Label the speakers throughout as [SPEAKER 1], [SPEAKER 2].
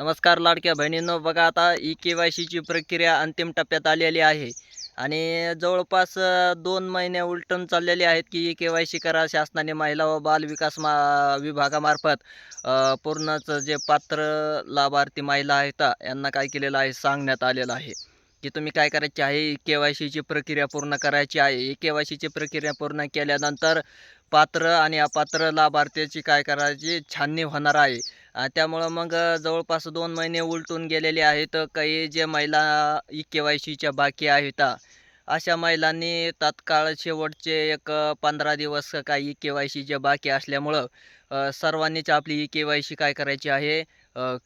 [SPEAKER 1] नमस्कार लाडक्या बहिणींनो बघा आता ई के वाय सीची प्रक्रिया अंतिम टप्प्यात आलेली आहे. आणि जवळपास दोन महिने उलटून चाललेले आहेत की ई के वाय सी करा शासनाने महिला व बाल विकास मा विभागामार्फत पूर्णच जे पात्र लाभार्थी महिला आहेत यांना काय केलेलं आहे सांगण्यात आलेलं आहे. की तुम्ही काय करायचे आहे ई के वाय सीची प्रक्रिया पूर्ण करायची आहे. ई के वाय सीची प्रक्रिया पूर्ण केल्यानंतर पात्र आणि अपात्र लाभार्थ्याची काय करायची छाननी होणार आहे. त्यामुळं मग जवळपास दोन महिने उलटून गेलेले आहेत. काही जे महिला ई के वाय सीच्या बाकी आहेत अशा महिलांनी तात्काळ शेवटचे एक पंधरा दिवस काय ई के वाय सीचे बाकी असल्यामुळं सर्वांनीच आपली ई के वाय सी काय करायची आहे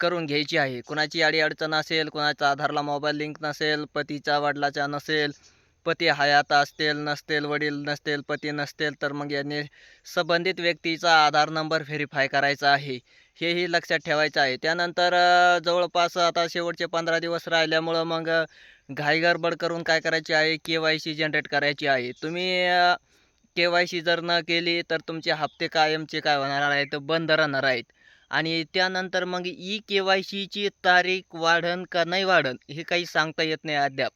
[SPEAKER 1] करून घ्यायची आहे. कुणाची अडीअडचण असेल कुणाचा आधारला मोबाईल लिंक नसेल पतीचा वडिलाचा नसेल पती हयात असतील नसतील वडील नसतील पती नसतील तर मग यांनी संबंधित व्यक्तीचा आधार नंबर व्हेरीफाय करायचा आहे. हेही लक्षात ठेवायचं आहे. त्यानंतर जवळपास आता शेवटचे पंधरा दिवस राहिल्यामुळं मग घाईगडबड करून काय करायची आहे? के वाय सी जनरेट करायची आहे. तुम्ही के वाय सी जर न केली तर तुमचे हप्ते कायमचे काय होणार आहेत? बंद राहणार आहेत. आणि त्यानंतर मग ई के वाय सीची तारीख वाढन का नाही वाढन हे काही सांगता येत नाही अद्याप.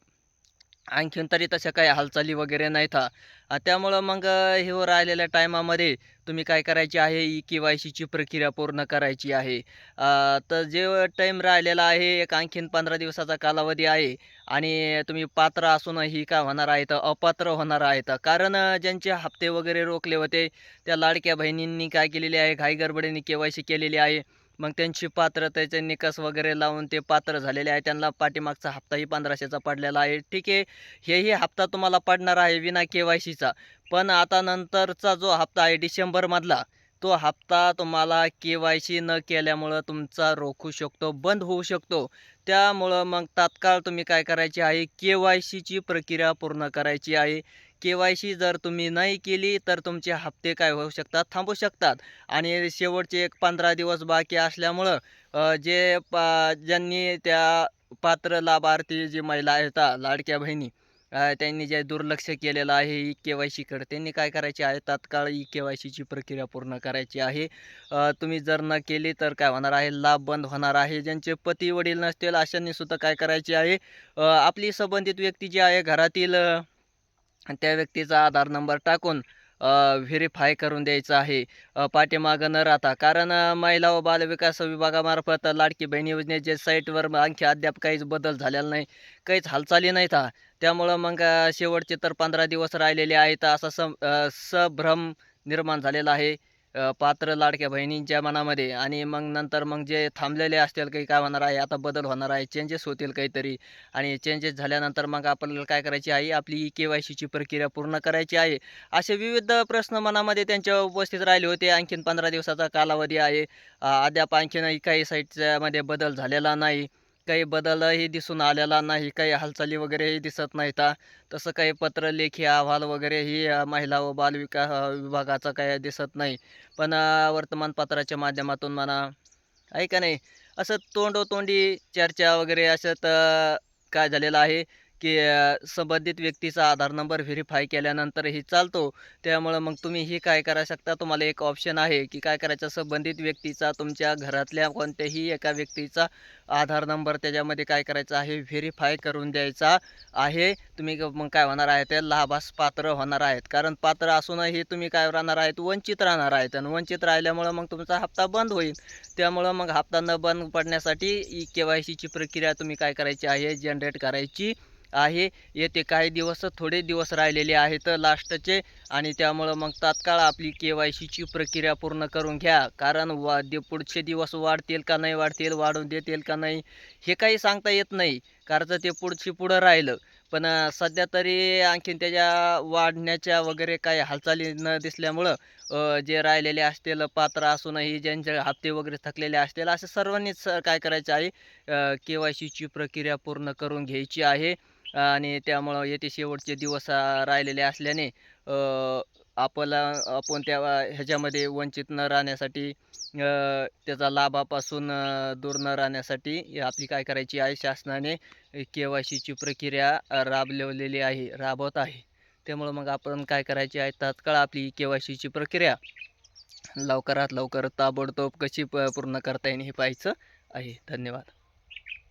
[SPEAKER 1] आणखीन तरी तशा काही हालचाली वगैरे नाही था त्यामुळं मग हे राहिलेल्या टायमामध्ये तुम्ही काय करायची आहे? ई के वाय सीची प्रक्रिया पूर्ण करायची आहे. तर जे टाईम राहिलेला आहे एक आणखीन पंधरा दिवसाचा कालावधी आहे आणि तुम्ही पात्र असूनही काय होणार आहेत अपात्र होणार आहेत कारण ज्यांचे हप्ते वगैरे रोखले होते त्या लाडक्या बहिणींनी काय केलेले आहे? घाईगडबडीने के वाय सी केलेली आहे. मग त्यांची पात्रतेचे निकास वगैरे लावून ते पात्र झालेले आहे. त्यांना पाठीमागचा हप्ताही पंधराशेचा पडलेला आहे. ठीक आहे. हेही हप्ता तुम्हाला पडणार आहे विना के वाय सीचा. पण आता नंतरचा जो हप्ता आहे डिसेंबरमधला तो हप्ता तुम्हाला के वाय सी न केल्यामुळं तुमचा रोखू शकतो बंद होऊ शकतो. त्यामुळं मग तात्काळ तुम्ही काय करायचे आहे? के वाय सीची प्रक्रिया पूर्ण करायची आहे. के वाय सी जर तुम्ही नाही केली तर तुमचे हप्ते काय होऊ शकतात? थांबू शकतात. आणि शेवटचे एक पंधरा दिवस बाकी असल्यामुळं जे पा ज्यांनी त्या पात्र लाभार्थी जी महिला आहेत लाडक्या बहिणी त्यांनी जे दुर्लक्ष केलेलं आहे ई के वाय सीकडे त्यांनी काय करायचे आहे? तात्काळ ई के वाय सीची प्रक्रिया पूर्ण करायची आहे. तुम्ही जर न केली तर काय होणार आहे? लाभ बंद होणार आहे. ज्यांचे पती वडील नसतील अशांनी सुद्धा काय करायचे आहे? आपली संबंधित व्यक्ती जी आहे घरातील त्या व्यक्तीचा आधार नंबर टाकून व्हेरीफाय करून द्यायचं आहे. पाठीमागं न राहता. कारण महिला व बालविकास विभागामार्फत लाडकी बहीण योजनेचे साईटवर आणखी अद्याप काहीच बदल झालेला नाही काहीच हालचाली नाहीत हा. त्यामुळं मग शेवटचे तर पंधरा दिवस राहिलेले आहेत असा सम सभ्रम निर्माण झालेला आहे. पात्र लाडक्या बहिणींच्या मनामध्ये आणि मग नंतर मग जे थांबलेले असतील काही काय होणार आहे आता बदल होणार आहे चेंजेस होतील काहीतरी आणि चेंजेस झाल्यानंतर मग आपल्याला काय करायची आहे आपली ई के वाय सीची प्रक्रिया पूर्ण करायची आहे. असे विविध प्रश्न मनामध्ये त्यांच्या उपस्थित राहिले होते. आणखीन पंधरा दिवसाचा कालावधी आहे. अद्याप आणखीन काही साईटच्यामध्ये बदल झालेला नाही. काही बदलही दिसून आलेला नाही काही हालचाली वगैरेही दिसत नाहीत. तसं काही पत्र लेखी अहवाल वगैरेही महिला व बालविकास विभागाचा काही दिसत नाही. पण वर्तमानपत्राच्या माध्यमातून म्हणा आहे का नाही? असं तोंडोतोंडी चर्चा वगैरे असं तर काय झालेलं आहे? की संबंधित व्यक्तीचा आधार नंबर व्हेरीफाय केल्यानंतरही चालतो. त्यामुळं मग तुम्ही ही काय करा शकता? तुम्हाला एक ऑप्शन आहे की काय करायचं? संबंधित व्यक्तीचा तुमच्या घरातल्या कोणत्याही एका व्यक्तीचा आधार नंबर त्याच्यामध्ये काय करायचा आहे? व्हेरीफाय करून द्यायचा आहे. तुम्ही ग- मग काय होणार आहे? ते लाभास पात्र होणार आहेत. कारण पात्र असूनही तुम्ही काय राहणार आहेत? वंचित राहणार आहेत. आणि वंचित राहिल्यामुळं मग तुमचा हप्ता बंद होईल. त्यामुळं मग हप्ता न बंद पडण्यासाठी ई के वाय सीची प्रक्रिया तुम्ही काय करायची आहे? जनरेट करायची. आहे. येते काही दिवस थोडे दिवस राहिलेले आहेत लास्टचे आणि त्यामुळं मग तात्काळ आपली के वाय सीची प्रक्रिया पूर्ण करून घ्या. कारण वा दे पुढचे दिवस वाढतील का नाही वाढतील वाढून देतील का नाही हे काही सांगता येत नाही. कारण ते पुढची पुढं राहिलं. पण सध्या तरी आणखीन त्याच्या वाढण्याच्या वगैरे काही हालचाली न दिसल्यामुळं जे राहिलेले असतील पात्र असूनही ज्यांचे हप्ते वगैरे थकलेले असतील असे सर्वांनीच काय करायचं आहे के वाय सीची प्रक्रिया पूर्ण करून घ्यायची आहे. आणि त्यामुळं येते शेवटचे दिवस राहिलेले असल्याने आपला आपण त्या ह्याच्यामध्ये वंचित न राहण्यासाठी त्याचा लाभापासून दूर न राहण्यासाठी आपली काय करायची आहे शासनाने के वाय सीची प्रक्रिया राबलेवलेली राबवलेली आहे राबवत आहे. त्यामुळं मग आपण काय करायची आहे तात्काळ आपली के वाय सीची प्रक्रिया लवकरात लवकर ताबडतोब कशी प पूर्ण करता येईल हे पाहायचं आहे. धन्यवाद.